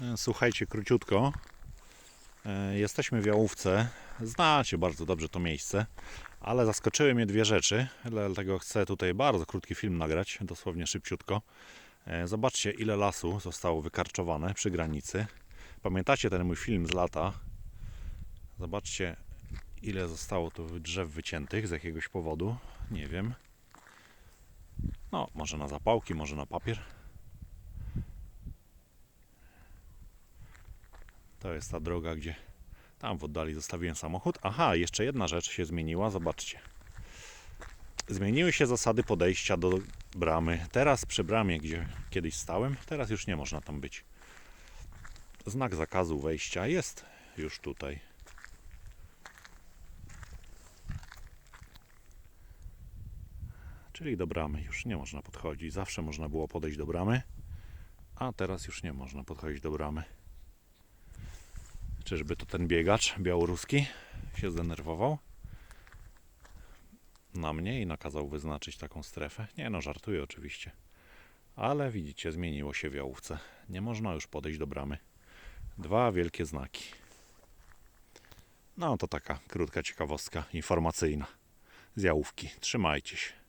E, Słuchajcie, króciutko. E, Jesteśmy w Jałówce. Znacie bardzo dobrze to miejsce, ale zaskoczyły mnie dwie rzeczy. Dlatego chcę tutaj bardzo krótki film nagrać, dosłownie szybciutko. E, Zobaczcie, ile lasu zostało wykarczowane przy granicy. Pamiętacie ten mój film z lata? Zobaczcie, ile zostało tu drzew wyciętych z jakiegoś powodu. Nie wiem. No, może na zapałki, może na papier. To jest ta droga, gdzie tam w oddali zostawiłem samochód. Aha, jeszcze jedna rzecz się zmieniła, zobaczcie. Zmieniły się zasady podejścia do bramy. Teraz przy bramie, gdzie kiedyś stałem, teraz już nie można tam być. Znak zakazu wejścia jest już tutaj. Czyli do bramy już nie można podchodzić. Zawsze można było podejść do bramy, a teraz już nie można podchodzić do bramy. Czyżby to ten biegacz białoruski się zdenerwował na mnie i nakazał wyznaczyć taką strefę? Nie no, żartuję oczywiście. Ale widzicie, zmieniło się w Jałówce. Nie można już podejść do bramy. Dwa wielkie znaki. No to taka krótka ciekawostka informacyjna z Jałówki. Trzymajcie się.